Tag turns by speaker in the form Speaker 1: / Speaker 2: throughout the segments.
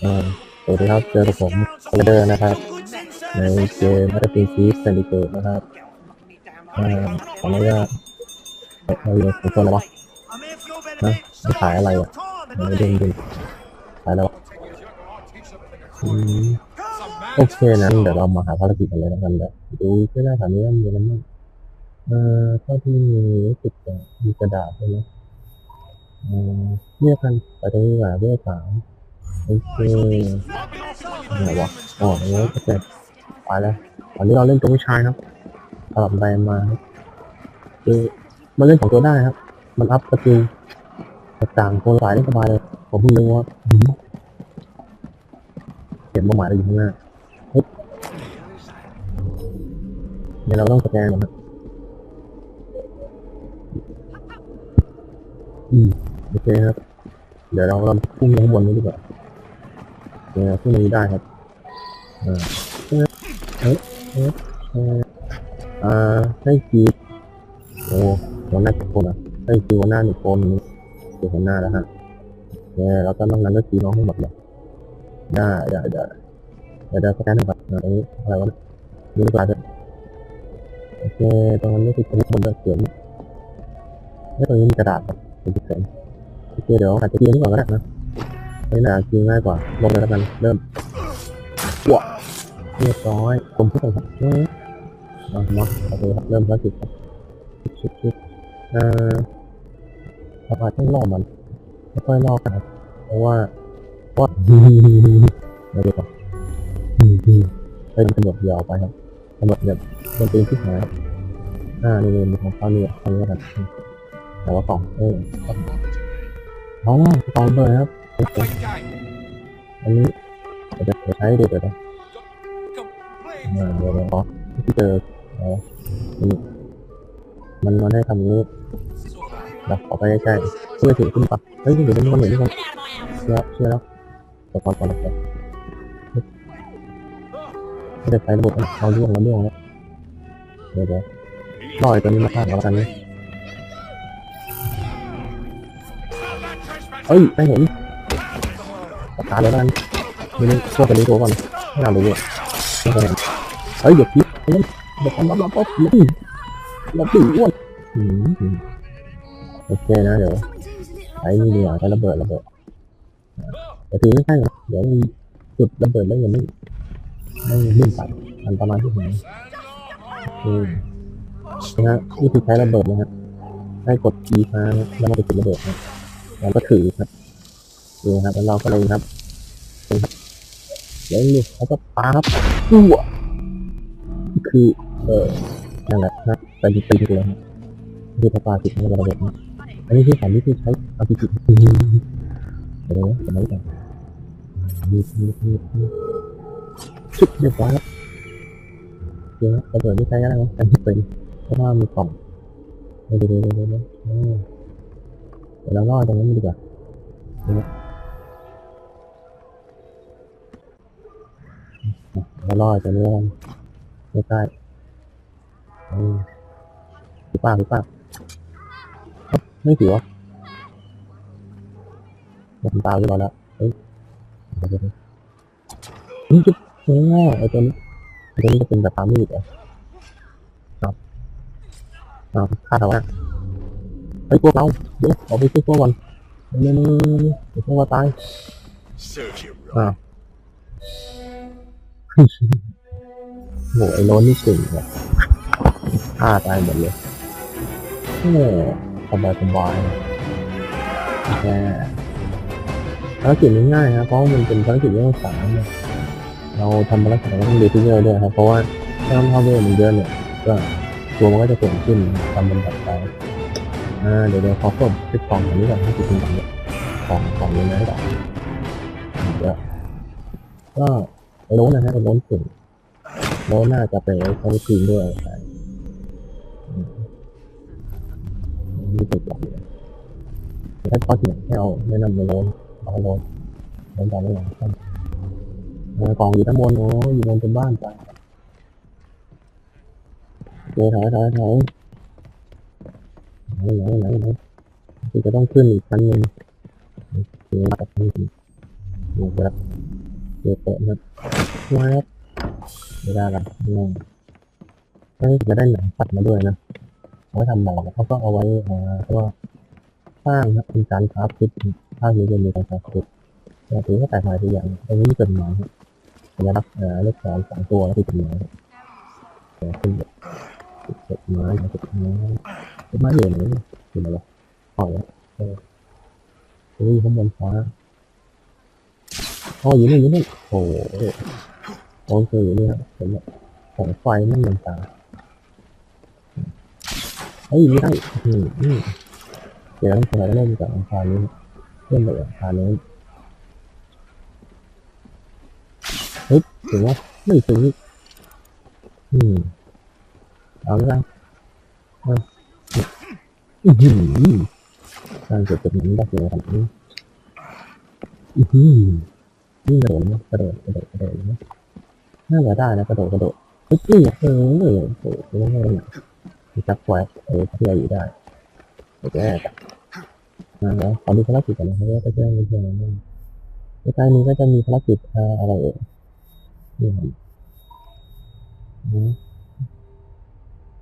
Speaker 1: สวัสดีครับ เจอกับผมเดอร์นะครับ ในเกมมาร์ตินซีสเซนดิเกตนะครับอ่าขออนุญาตเราเรียนเป็นคนอะไรวะฮะไม่ขายอะไรอะไม่ดึงดึงขายแล้วโอเคนะเดี๋ยวเรามาหาภารกิจกันเลยล้วกันเดี๋ยดูที่หน้าฐานนี้ว่ามีอะไรบ้างเอ่อเท่าที่มีรู้สึกจะมีกระดาษใช่ไหมอืมเรียกกันไปตรงนี้ว่าเรียกสาม โอเคไหนวะอ๋อตรงนี้ก็เจ็บไปแล้วตอนนี้เราเล่นตัวผู้ชายครับสลับไปมาครับคือมันเล่นสองตัวได้ครับ มันอัพสกิลต่างคนสายได้สบายเลย ผมเพิ่งรู้ว่าเห็นเป้าหมายเราอยู่ข้างหน้าเดี๋ยวเราต้องสแกนก่อนะอืมโอเคครับ เดี๋ยวเราเราพุ่งลงบนนี้ดีกว่า เดี๋ยพุ่งนี้ได้ครับอ่าเอ๊ะเอ๊ะเอ๊ะเอ่าให้กีโอ้หัวหน้าทุกคนอะให้กีหัวหน้าหนึ่งคนคือหัวหน้าแล้วฮะเนี่ยแล้วก็นอกนั้นก็กีน้องให้หมดเลยได้ได้ได้เดี๋ยวเดี๋ยวสแกนหน่อยครับอ่าตรงนี้อะไรวะนี่ยนี่ดีกว่าโอเคตรงนั้นนี่คือตรงนี้บนเขียนนี่ตรงนี้มีกระดาษครับเป็นเขียนโอเคเดี๋ยวอาจจะกียนี้ก่อนก็ได้นะ ไม่น่ากีง่ายกว่า ลงเลยแล้วกัน เริ่มเรียบร้อยผมพูดไปครับเอ๊ะมามาโอเคครับเริ่มภารกิจครับชิดชิดอ่าเราอาจต้องรอมันไม่ค่อยรอกันครับเพราะว่าเพราะไม่ได้ก่อนเป็นตำรวจยาวไปครับตำรวจแบบมันเป็นที่หายครับอ่านี่นี่มีของเขาเนี่ยเขาเนี่ยกันแต่ว่ากล่องเอออ๋อกล่องเบอร์ครับโอเคอันนี้เดี๋ยวจะใช้เดี๋ยวเดี๋ยวเดี๋ยวเดี๋ยวเจอเออนี่มันมันได้ทำนี้แบบออกไปใกล้ๆเพื่อถือขึ้นปะเฮ้ยเดี๋ยวมันมันเหมือนที่ผมเชื่อเชื่อแล้วต่อก่อนก่อนก่อนไม่ได้ใช้ระบบเอาเรื่องแล้วเรื่องแล้วเดี๋ยวเดี๋ยวลอยตัวนี้มาข้างเราแล้วกันนี่เอ้ยไม่เห็น ตาเลยแล้วกันไม่รู้ช่วยกันดูตัวก่อนไม่น่ารู้อะเฮ้ยอย่าคิดเฮ้ยอย่าทำรับรับรับรับดิรับดิอ้วนอืมโอเคนะเดี๋ยวใช้นี่ดีกว่าใช้ระเบิดระเบิดแต่ทีไม่ใช่หรอเดี๋ยวมีจุดระเบิดแล้วยังไม่ไม่ลื่นไปอันประมาณที่ไหนอืมนะฮะนี่คือใช้ระเบิดนะฮะให้กด E ค้างแล้วมันจะจุดระเบิดนะแล้วก็ถือครับ ดูครับแล้วเราก็เลยครับดูครับเดี๋ยวนี่เขาก็ปาครับอู้วคือเออนั่นแหละนะแต่ยิงตีเลยนะคือพระปาติดในระบบนะอันนี้คือสารที่ใช้เอาไปจิตเดี๋ยวนะจะไม่กันมีมีมีมีชุดเรียบร้อยแล้วเดี๋ยวระเบิดที่ใช้อะไรวะกันที่เป็นเพราะว่ามีกล่องเดี๋ยวเดี๋ยวเดี๋ยวเดี๋ยวเดี๋ยวเราล่อตรงนั้นดีกว่า เราล่อตรงนี้ไม่ใช่อืมหรือเปล่าหรือเปล่าไม่ถือวะผมตายไปรอแล้วเฮ้ยเดี๋ยวเดี๋ยวเดี๋ยวนี่จะโอ้ไอ้ตัวนี้ไอ้ตัวนี้จะเป็นแบบตามมีดเหรอครับครับฆ่าเขาอะไอ้พวกเราเดี๋ยวออกไปช่วยพวกก่อนเร็วๆๆๆเดี๋ยวพวกเราตายอ้า โหไอ้โน้นนี่เก่งเนี่ยฆ่าตายหมดเลยโอ้สบายสบายแค่ภารกิจนี้ง่ายครับเพราะมันเป็นภารกิจเรื่องสามเนี่ยเราทำภารกิจเราต้องดูที่เยอะด้วยครับ เพราะว่าถ้าทำเวลมันเยอะเนี่ยก็ตัวมันก็จะเก่งขึ้นตามลำดับไปอ่าเดี๋ยวเดี๋ยวขอเพิ่มไปกล่องอันนี้ก่อนให้ติดตรงนี้กล่องกล่องนี้นะก่อนเดี๋ยวก็ ไอ้โน้นนะฮะไอ้โน้นเก่งโน้นน่าจะเป็นไอ้เขาทีมด้วยใช่นี่เป็นกล่องเลยถ้าข้อเสียงให้เอาแนะนำในโน้นเอาโน้นโน้นตอนนี้หลังครับกล่องอยู่ด้านบนโอ้อยู่บนเป็นบ้านไปเจอถอยถอยถอยไหนไหนไหนไหนที่จะต้องขึ้นอีกชั้นหนึ่งโอเคตัดนี่นี่ครับ เจเปิดนะว้าวไม่ได้ละงงเฮ้ยจะได้หนังปัดมาด้วยนะเอาไว้ทำหมอกเขาก็เอาไว้อ่อก็สร้างครับเป็นการคราฟคิดภาคนี้จะมีการคราฟคิดแต่ถือว่าแตกต่างทุกอย่างตรงนี้มีจดหมายครับสัญลักษณ์เอ่อเลขสองสองตัวแล้วคือจดหมายครับแต่ขึ้นเจ็ดหมายจดหมายจดหมายเหลือไหนคืออะไรวะอ๋อเออเฮ้ยข้างบนฟ้า อ๋ออยู่นี่อยู่นี่โอ้โหโอเคอยู่นี่ครับเห็นแบบแสงไฟนั่นมันตาเฮ้ยไม่ได้อืมอืมเดี๋ยวต้องเราเล่นจากอังคารนี้เล่นจากอังคารนี้เฮ้ยถึงว่าไม่ถึงอีกอืมเอาล้วกันเอาอือหือการเกิดจุดนี้ได้เกี่ยวกับอือหือ นี่กระโดดนะกระโดดกระโดดกระโดดนะน่าจะได้นะกระโดดกระโดดเฮ้ยนี่เออโอ้โหไม่ได้เลยจับไว้เออเพื่ออยู่ได้โอเคนะแล้วขอดูภารกิจก่อนนะครับว่าจะแจ้งไม่แจ้งนะในการนี้ก็จะมีภารกิจอะไรเอ่ยนี่ครับ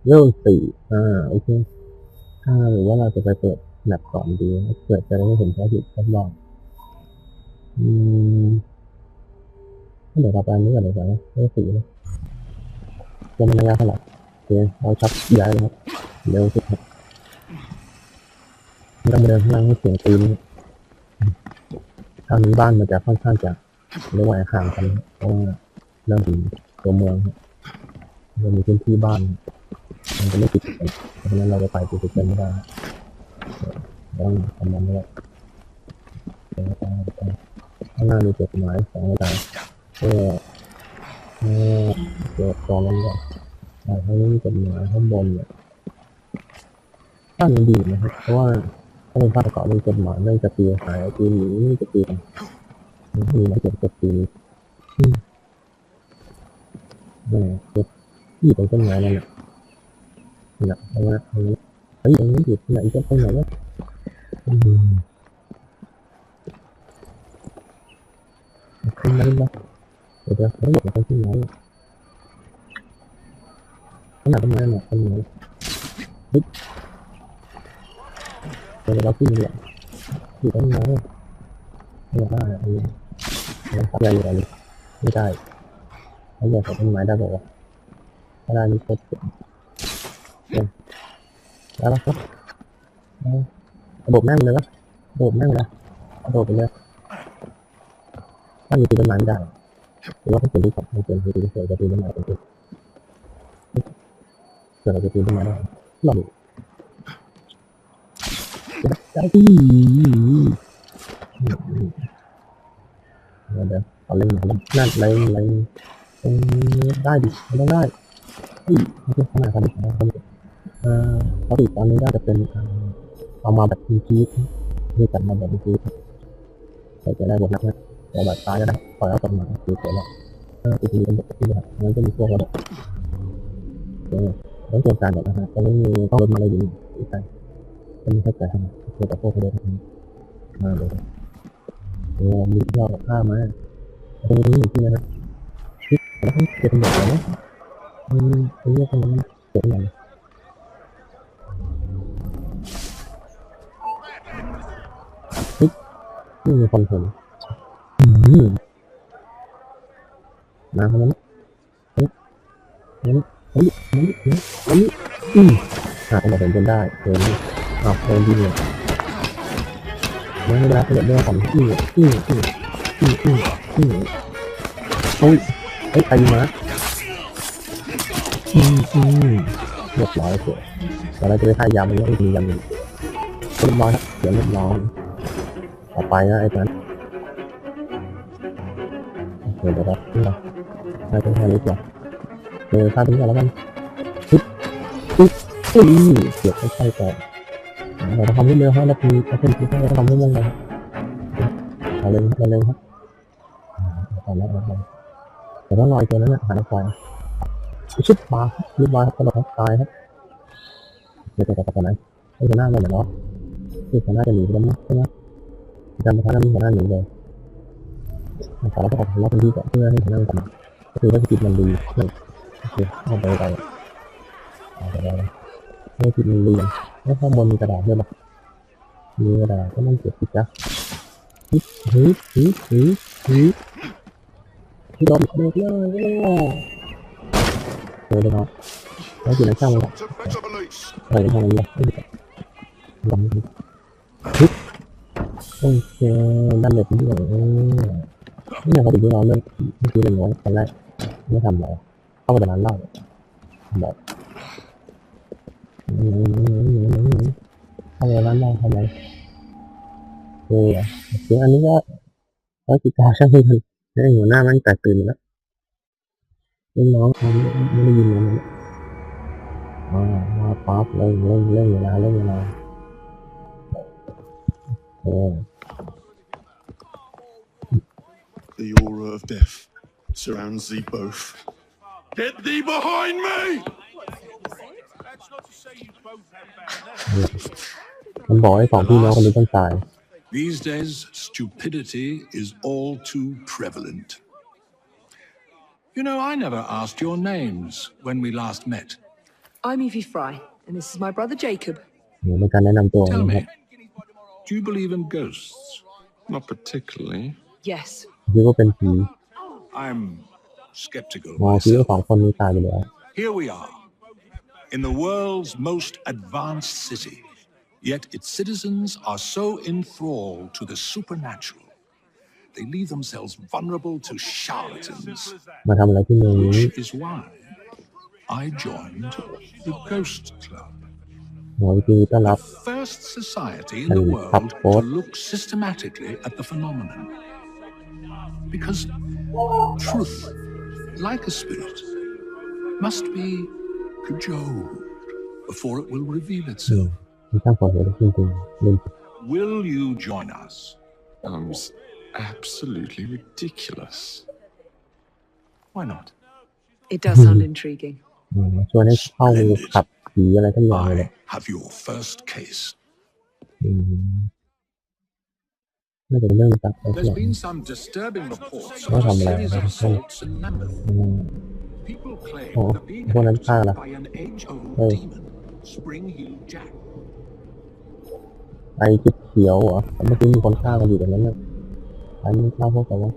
Speaker 1: เรื่องสี่อ่าโอเคถ้าหรือว่าเราจะไปเปิดแมปก่อนดีเกิดจะได้เห็นภารกิจรอบๆอืม เดี๋ยวเราไปอันนี้ก่อนเลยก่อนนะไม่สีนะจะมันระยะเท่าไหร่โอเคเราชักย้ายเลยครับเร็วสุดครับไม่ต้องมาเดินข้างล่างให้เสียงตีนทางนี้บ้านมันจะค่อนข้างจะเรียกว่าห่างกันเพราะว่าเริ่มถึงตัวเมืองครับเรามีพื้นที่บ้าน มันจะไม่ติดกันเพราะฉะนั้นเราจะไปติดกันไม่ได้ต้องทำมันด้วยเดี๋ยข้างหน้ามีจดหมายสองอย่าง ก็เออเกี่ยวกับกองนั้นก่อนแต่ให้จดหมายข้างบนเนี่ยตั้งมันดีนะครับ เพราะว่าถ้าเป็นภาพประกอบมีจดหมายไม่จะตีหายตีหนีไม่จะตีมีมาเก็บจะตีนี่เก็บที่ตรงต้นไม้นั่นแหละนะเพราะว่าตรงนี้เฮ้ตรงนี้อยู่ไหนจะตรงไหนวะขึ้นมาได้ไหม เดี๋ยวเดี๋ยวเฮ้ยเดี๋ยวไปที่ไหนขนาดต้นไม้เนี่ยต้นไม้เฮ้ยเดี๋ยวเราขึ้นเลยที่ต้นไม้ไม่ได้ไอ้ยังทำอะไรอยู่เลยไม่ได้ไอ้เนี่ยใส่ต้นไม้ได้บอกว่าถ้าได้นี่โคตรเจ๋งเนี่ยแล้วครับระโดดแม่งเลยวะกระโดดแม่งเลยระโดดไปเลยถ้าอยู่ที่ต้นไม้ไม่ได้ หรือว่าถ้าเป็นที่สองไม่เป็นที่เฉยจะปีนขึ้นมาเป็นที่เกิดอะไรจะปีนขึ้นมาได้ลองดูได้ที่เดี๋ยวเดี๋ยวเอาเล่นหน่อยนั่นเล่นเล่นได้ดิมันต้องได้เฮ้ยไม่ใช่ขนาดกันนะครับเอ่อปกติตอนนี้น่าจะเป็นเอามาแบบทีทีที่จัดมาแบบทีทีแต่จได้บทนักนะ แต่แบบตายก็ได้ปล่อยเอากลับมาคือเสร็จแล้วเออจะมีเป็นปกติแบบงั้นจะมีพวกระบบเออต้องตรียมการแบบนะฮะจะไม่มีต้องรถมาอะไรอยู่อีกไปจะมีแค่แต่ทำเกี่ยวกับพวกเดินมาเลยเออมีเที่ยวข้ามาตรงนี้อยู่ที่นั่นนะคิดแล้วเก็บหมดเลยนะอืมไอ้เรื่องตรงนั้เก็บหมดเลยนี่มีคนเห็น มมาคนนั้นเฮ้ยเฮ้ยเฮ้ยเฮ้ยเฮ้ยอืมหาคนเห็นจนได้เฮ้ยเอาเฮ้ยดีเลยไม่ได้รับเรื่องของอืมอืมอืมอืมอืมอืมโอ้ยเฮ้ยใครมาอืมอืมเรียบร้อยสร็จแต่เราจะไปท่ายำมันก็มียำอยู่เรียบร้อยครับเดี๋ยวเรียบร้อยต่อไปนะไอ้นั้น เออค่าทิ้งก่อนแล้วกันปึ๊บปึ๊บอุ้ยเสียบไม่ใช่ก่อนเราทำให้เร็วห้านาทีถ้าเป็นที่เราทำให้ยังไงเอาเลยเอาเลยครับตอนแรกเราเดี๋ยวต้องรอยตัวนั้นนะหาน้ำไฟชุบปลาครับรีบร้อยครับกระโดดตายครับเดี๋ยวจะตัดกันไหนไอ้หัวหน้าเราเหรอที่หัวหน้าจะหนีไปแล้วมั้งใช่ไหมจำประธานนั้นหัวหน้าหนีเลยขอเราต้องออกนอกพื้นที่ก่อนเพื่อให้ถึงนั่งกันก็คือว่าสกิปมันดี หนึ่งโอเคเอาไปไปเอาไปไปให้สกิปมันดีแล้วข้างบนมีกระดาษด้วยปะมีกระดาษก็ต้องเก็บสิจ้ะฮึบฮึบฮึบฮึบฮึบที่โดนเด็กเลยเออเลยเนาะแล้วกินน้ำข้าวมัน
Speaker 2: To better beliefs.
Speaker 1: อะไรทำอะไรเนี่ยไม่ได้ลองดูฮึบโอเคด้านเด็กที่ไหนเออนี่เราไปดูเราเรื่องเมื่อกี้เลยงงตอนแรกไม่ทำอะไรเข้าไปในร้านเหล้าแบบเข้าไปร้านเหล้าทำไรเออเสียงอันนี้ก็ก็กีตาร์ช่างมันนี่หัวหน้ามันแตกตื่นแล้วน้องไม่ได้ยินมันมามาปั๊บเล่นเล่นเล่นเวลาเล่นเวลาเออ
Speaker 2: The aura of death surrounds thee both. Get thee behind me!
Speaker 3: That's not to say you both have bad luck.
Speaker 1: มันบอกให้สองพี่น้องคนนี้ต้องตาย
Speaker 4: These days, stupidity is all too prevalent. You know, I never asked your names when we last met.
Speaker 5: I'm Evie Fry, and this is my brother Jacob.
Speaker 1: เดี๋ยวในการแนะนำตัว
Speaker 4: Tell
Speaker 1: นะครับ
Speaker 4: me, do you believe in ghosts?
Speaker 2: Not particularly.
Speaker 5: Yes,
Speaker 1: คิดว่าเป็นผี
Speaker 4: I'm skeptical
Speaker 1: มองคิดว่า
Speaker 4: myself.
Speaker 1: สองคนนี้ตายไปแล้ว
Speaker 4: Here we are, in the world's most advanced city, yet its citizens are so enthralled to the supernatural. They leave themselves vulnerable to charlatans,
Speaker 1: มาทำอะไรที่เมืองนี้
Speaker 4: which is why I joined the Ghost Club.
Speaker 1: หมอวิธีต้อนรับ
Speaker 4: first society in
Speaker 1: And
Speaker 4: the
Speaker 1: up
Speaker 4: world to
Speaker 1: forth.
Speaker 4: look systematically at the phenomenon. Because truth, like a spirit, must be cajoled before it will reveal
Speaker 1: อืม
Speaker 4: itself.
Speaker 1: มันสร้างผลเสียจริงๆเล่น
Speaker 4: Will you join us?
Speaker 2: Sounds absolutely ridiculous.
Speaker 4: Why not?
Speaker 5: it does sound intriguing.
Speaker 1: อืมชวนให้เข้าขับผีอะไรทั้งอย่างเลย
Speaker 4: I have your first case.
Speaker 1: อืมน่าจะเป็นเรื่องตัดอะไร
Speaker 4: There's
Speaker 1: อย่าง
Speaker 4: been some disturbing reports
Speaker 1: What
Speaker 4: of a
Speaker 1: am I-
Speaker 4: series of assaults in Lambeth.
Speaker 1: อืม
Speaker 4: People claim
Speaker 1: Oh,
Speaker 4: that being
Speaker 1: what am I
Speaker 4: abducted
Speaker 1: like?
Speaker 4: by an age-old
Speaker 1: Hey.
Speaker 4: demon, Spring-Heel Jack.
Speaker 1: ไอจิบเขียวเหรอเมื่อกี้มีคนฆ่ากันอยู่ตรงนั้นเนี่ยไอ้นี่ฆ่าพวกเขาว่า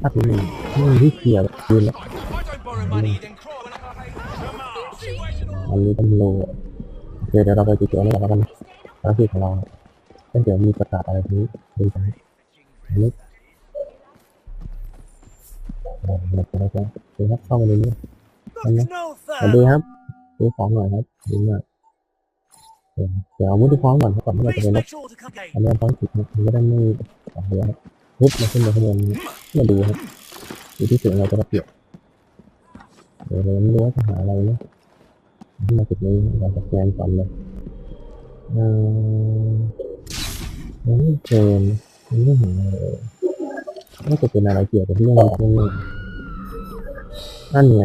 Speaker 1: ฆ่าที่หนึ่งนี่ที่เขียวยืนแล้วอันนี้ต้องรู้โอเคเดี๋ยวเราไปติดตัวนี่ก่อนแล้วกันภารกิจของเรา ก็เดี๋ยวมีประกาศอะไรนี้ดูกันอันนี้เดี๋ยวเราจะเดี๋ยวครับเข้ามาในนี้อันนี้สวัสดีครับซื้อของหน่อยครับดีมากเดี๋ยเดี๋ยวเอาวุฒิพร้อมก่อนก่อนที่เราจะไปลบอันนี้พร้อมติดนะมันก็ได้ไม่สองเดือนปุ๊บมาขึ้นมาข้างบนมาดูครับดูที่สียงเราจะระเบียบเดี๋ยวเราไม่รู้ว่าจะหาอะไรนะที่มาจุดนี้เราจะแกนก่อนเลยอ่อ ยังไม่เจอยังไม่เห็นอะไรเลยน่าจะเป็นอะไรเกี่ยวกับเรื่องแบบนี้นั่นไง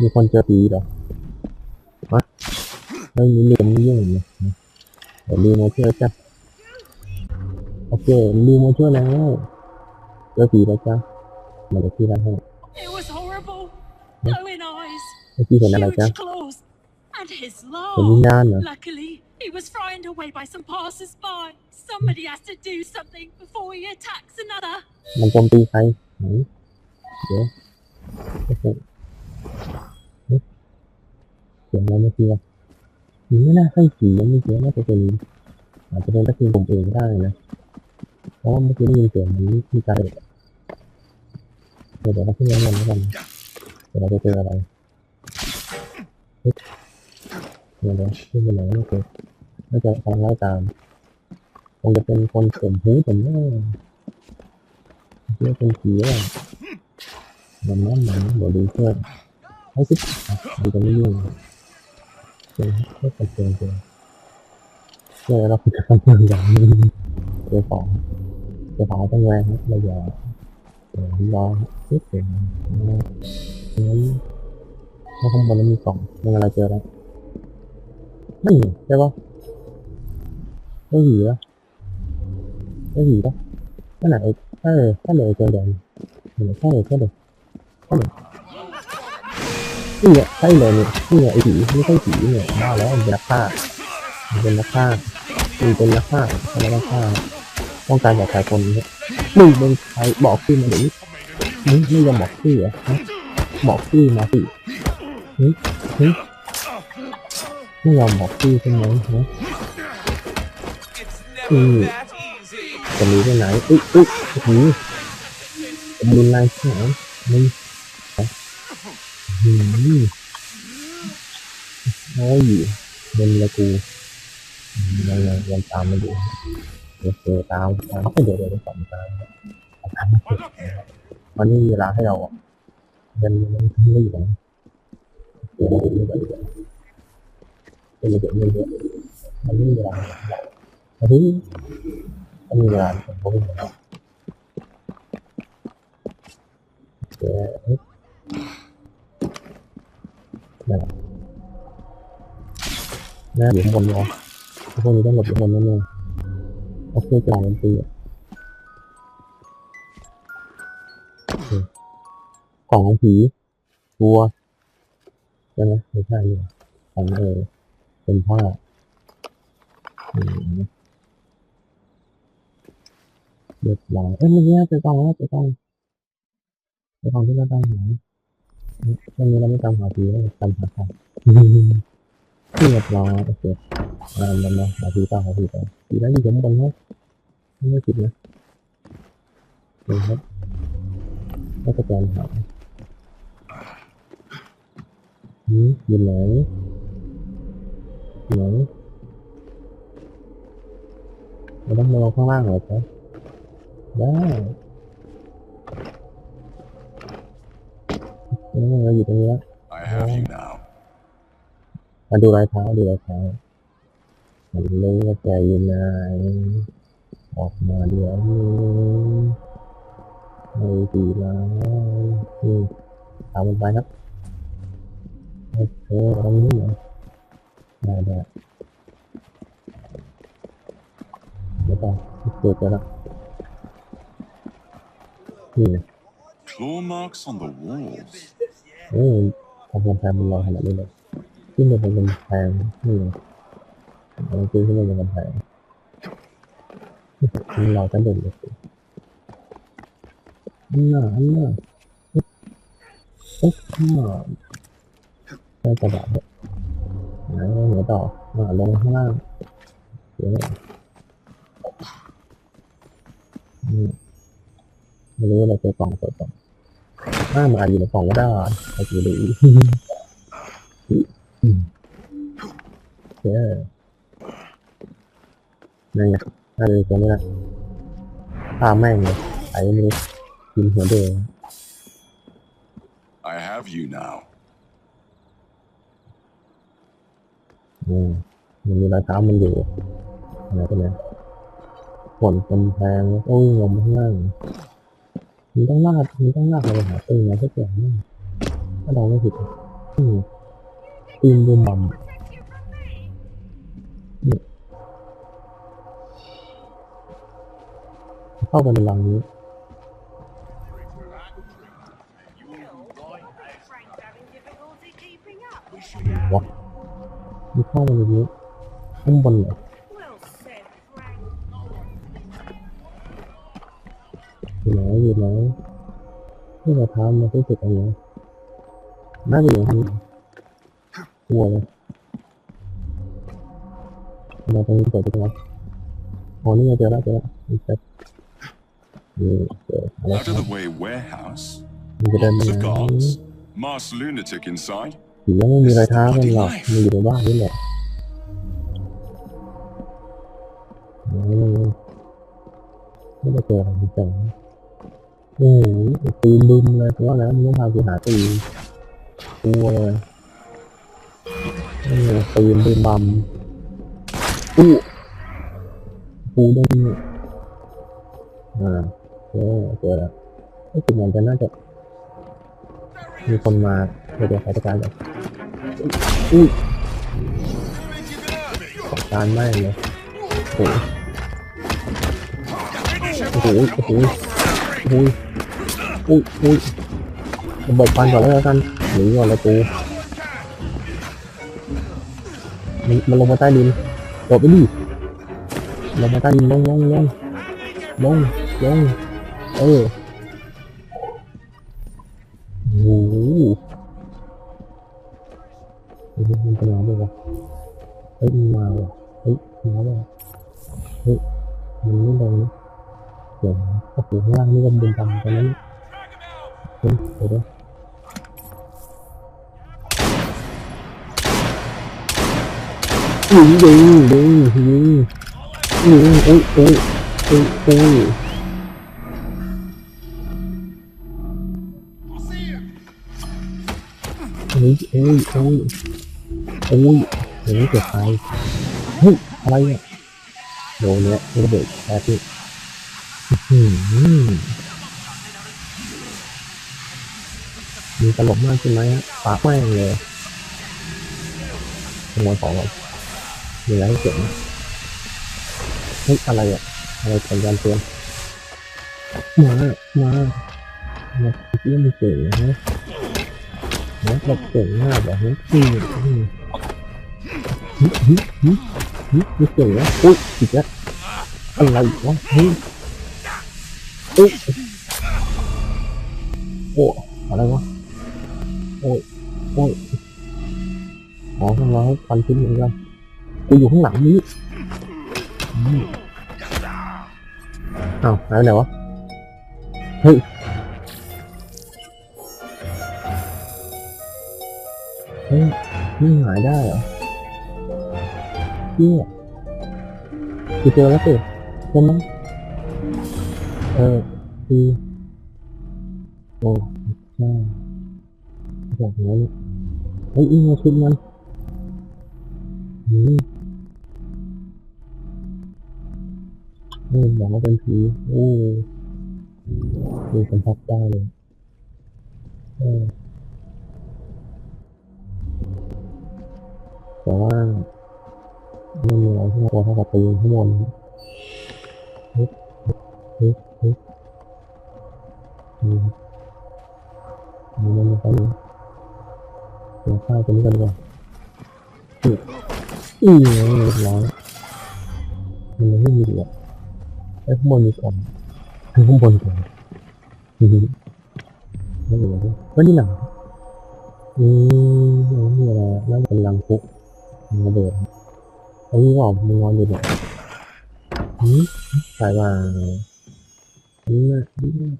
Speaker 1: มีคนเจอผีเหรอวะเรื่องนี้ลืมไม่ยุ่งเลยเดี๋ยวลืมมาช่วยจ้ะโอเคลืมมาช่วยแล้วเจอผีแล้วจ้ะมาเดี๋ยวพี่รับให้
Speaker 6: It was horrible. Glowing eyes,
Speaker 1: เมื่อกี้เห็นอะไรจ้ะ
Speaker 6: huge claws, and his
Speaker 1: เห็นวิญ
Speaker 6: laugh.
Speaker 1: ญาณเหรอ
Speaker 6: Luckily, he was frightened away by some passers-by. Somebody has to do something before he attacks another.
Speaker 1: มันโจมตีใครไหนเดี๋ยวโอเคเสียงอะไรเมื่อกี้วะผีไม่น่าใช่ผีนะเมื่อกี้น่าจะเป็นอาจจะเป็นตะกี้ผมเองก็ได้นะเพราะเมื่อกี้ได้ยินเสียงเหมันมีการเด็กเดี๋ยวเดี๋ยวเราขึ้นมาแล้วกันเดี๋ยวเราจะเจออะไรเฮ้ยเดี๋ยวเดี๋ยวขึ้นไปไหนไม่เจอ ไม่เจอทางไล่ตามคงจะเป็นคนเสริมหูผมแน่เรียกเป็นผีอะมันนั่นมันเดี๋ยวดูเพื่อนให้สิดูกันไม่ยุ่งเจอเพื่อนเจอเจอเจอเราพิจารณาอนอย่างนี้เจอของเจอของต้องแรงครับเราอย่าเดี๋ยวรอนิดเดียวงั้นถ้าข้างบนนั้นมีกล่องมีอะไรเจอแล้วไม่ใช่ปะ ไม่หีเหรอไม่หีปะนั่นไหนไอ้ใช่ใช่เลยตัวเดียวใช่เลยใช่เลยใช่เลยนี่เนี่ยใช่เลยเนี่ยนี่เนี่ยไอ้ผีไม่ใช่ผีเนี่ยบ้าแล้วมันเป็นนักฆ่ามันเป็นนักฆ่ามันเป็นนักฆ่าอะไรนักฆ่าต้องการจากใครคนนี้มึงเป็นใครบอกชื่อมาดี๋ยวนี้มึงไม่ยอมบอกชื่อเหรอบอกชื่อมาสิหึหึไม่ยอมบอกชื่อใช่ไหมฮะ
Speaker 3: ที่
Speaker 1: จะมีที่ไหนอุ๊ยอุ๊ยหืมเป็นรุนแรงแค่นมึหืมโอ้ยมึนละกูยังยังตามมาดูเจอตามตามเดี๋ยวเดี๋ยวสองตามวันนี้เวลาให้เรายังยังไม่อยู่นะเดี๋ยวเดี๋ยวเดี๋ยวเดี๋ยวเดี๋ยวเดี๋ยวมันไม่มีเวลา เราเฮ้ยมันมีเวลาผมก็ไม่รู้เดี๋ยวเอ๊ะนั่นแหละน่าอยู่ข้างบนวะพวกนี้ต้องหลบอยู่ข้างบนแน่ๆโอเคกลางมันตีอะโอเคกล่องของผีวัวใช่ไหมไม่ใช่เลยของเออเป็นผ้าอืม được lại là... ế mới nhớ tụi con á tụi con tụi con chúng nó đang nhảy không như là mấy con họ thì tầm hợp không khi nhập lò ok. À mình đâu họ thì tao họ thì tao thì đó như giống con hết? Không có kịp nữa. Được hết. Nó có tên họ ừ, nhìn lại nhìn lại nó đóng mơ không ăn rồi phải ได้เราอยู่ตรงนี้แล้ว
Speaker 4: I have you now
Speaker 1: มาดูรอยเท้าดูรายเท้าเล่าใจยู่ไหนออกมาเดี๋ยวนี้ไม่ดีแล้วนี่ตามมันไปครับโอเคตรงนี้เหรอได้ได้เดี๋ยวไปเจอกันแล้ว
Speaker 2: Claw marks on the walls.
Speaker 1: เอ้ยทำกำแพงมันลอยขนาดนี้เลยขึ้นไปบนกำแพงนี่เราขึ้นขึ้นไปบนกำแพงนี่เราจะเด่นเลยสิอันน่ะอันน่ะเอ๊ะเอ๊ะน่ะได้กระดาษเลยไหนเหนือต่อมาลงข้างล่างเดี๋ยวนี่ ไม่รู้ว่าเราเจอกล่องเปิดกล่องถ้ามันอาจอยู่ในกล่องก็ได้ใครจะรู้อืมเย้นั่นไงน่าจะจะไม่ได้ฆ่าแม่งเลยไอ้ไม่รู้กินหัวเดง
Speaker 4: I have you now.
Speaker 1: อืมมันมีรอยเท้ามันอยู่อะไรก็เนี่ยฝนกำแพงโอ้ยลงมาข้างล่าง มันต้องลากมันต้องลากเราไปหาตีนอะไรสักอย่างนี่ถ้าเราไม่ผิดอืมตีนบูมบัมเข้าไปในรังนี้วะมีเข้าไปในนี้ข้างบนเหรอ ไหนอยู่ไหนที่เราทำมาที่สุดอะไรน่าจะอยู่ทางนี้กลัวเลยเราตรงนี้เปิดไปแล้วอ๋อนี่ไงเจอแล้วเจอแล้วนี่เจอนี่เจออะไร
Speaker 2: Out of the way warehouse.
Speaker 1: มันจะเดินไป
Speaker 2: Lots
Speaker 1: ไห
Speaker 2: of
Speaker 1: น
Speaker 2: guards. Masked lunatic inside.
Speaker 1: ผียังไม่มีรอยเท้ากันหรอกมีอยู่ในบ้านนี่แหละอืมไม่ได้เจออะไรจังโอ้โหตีนบึมเลยเพราะว่าแล้วมันต้องพาไปหาตีนกลัวเลยนี่ตีนบึมบัมอู้ปูได้เนี่ยอ่าเจอเจอแล้วไอ้สิ่งเหมือนจะน่าจะมีคนมาเดี๋ยวเดี๋ยวใครจะการเลยอุ้ยจัดการไม่เลยโอ้โหโอ้โหโอ้โห อุ้ยอุ้ยอุ้ยระเบิดฟันก่อนแล้วกันหนีก่อนเลยกูมันมันลงมาใต้ดินโดดไปดิลงมาใต้ดินลงลงลงลงลงเออโอ้โหเฮ้ยมันจะมาด้วยวะเฮ้ยมาว่ะเฮ้ยมาว่ะเฮ้ยมันไม่ลงนะเดี๋ยวนะ โอ้โหข้างล่างนี่ก็เป็นตังตอนนั้นเฮ้ยเดี๋ยวดี๋ยวยิงยิงยิงยิงยิงอุ้ยอุ้ยอุ้ยอุ้ยอุ้ยอุ้ยอุ้ยอุ้ยเดี๋ยเกิดไฟเฮ้ยอะไรเนี่ยโดนเนี่ยระเบิดแป๊บนึงอื้อหือ มีตลกมากใช่ไหมฮะปากแม่งเลยขโมยของก่อนมีอะไรให้เก็บไหมเฮ้ยอะไรอะอะไรสัญญาณเตือนมามามาเยี่ยมเก่งนะฮะนะแบบเก่งมากแบบนี้อือฮึฮึฮึฮึเก่งนะอุ้ยอีกแล้วอะไรวะเฮ้ย อุ้ยโอ้อะไรวะโอ้ยโอ้ยอ๋อข้างหลังฟันขึ้นเหมือนกันกูอยู่ข้างหลังนี้ยอ้าวหายไปไหนวะเฮ้ยเฮ้ยนี่หายได้เหรอเชี่ยกูเจอแล้วสิใช่ไหมเออ คือโอ้ใช่แบบนั้นเฮ้ยอีมาชุดมันอืมเออบอกว่าเป็นผีโอ้ดูสัมผัสได้เลยเออแต่ว่าไม่มีอะไรที่น่ากลัวเท่ากับปืนข้างบนฮ้ยเฮ้ยเฮ้ยอืมมั นมันมันไปเลยเดี๋ยวข้าวตัวนี้กันกว่าอืมอืมเรียบร้อยมันยังไม่มีเหลยไอ้ข้างบนมีกล่องข้างบนกล่องนอืมไม่เหลือเลยก็นี่หนังอืมไม่อะไรนั่นเป็นรังคุกมันระเบิดไอ้นี่บอกมึงนอนอยู่เนี่ยอืมสายว่านี่นะนี่นะ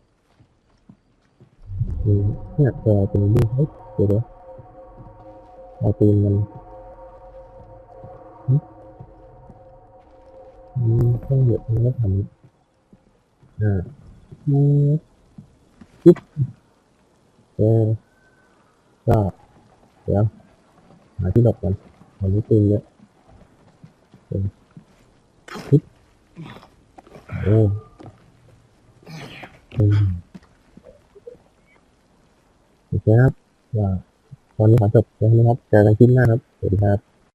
Speaker 1: อืมเนี่ยแกเป็นเรื่องเฮ้ยเดี๋ยวเดี๋ยวเอาปืนมันอืมอืมต้องหยุดมันก็ทำอ่าอืมจิ๊บเออก็เดี๋ยวหาที่หลบกันอันนี้ปืนเยปึ๊บโอ้อืม โอเคครับว่าตอนนี้ขอจบเพียงเท่นี้ครับเจอกันคลิปหน้าครับสวัสดีครับ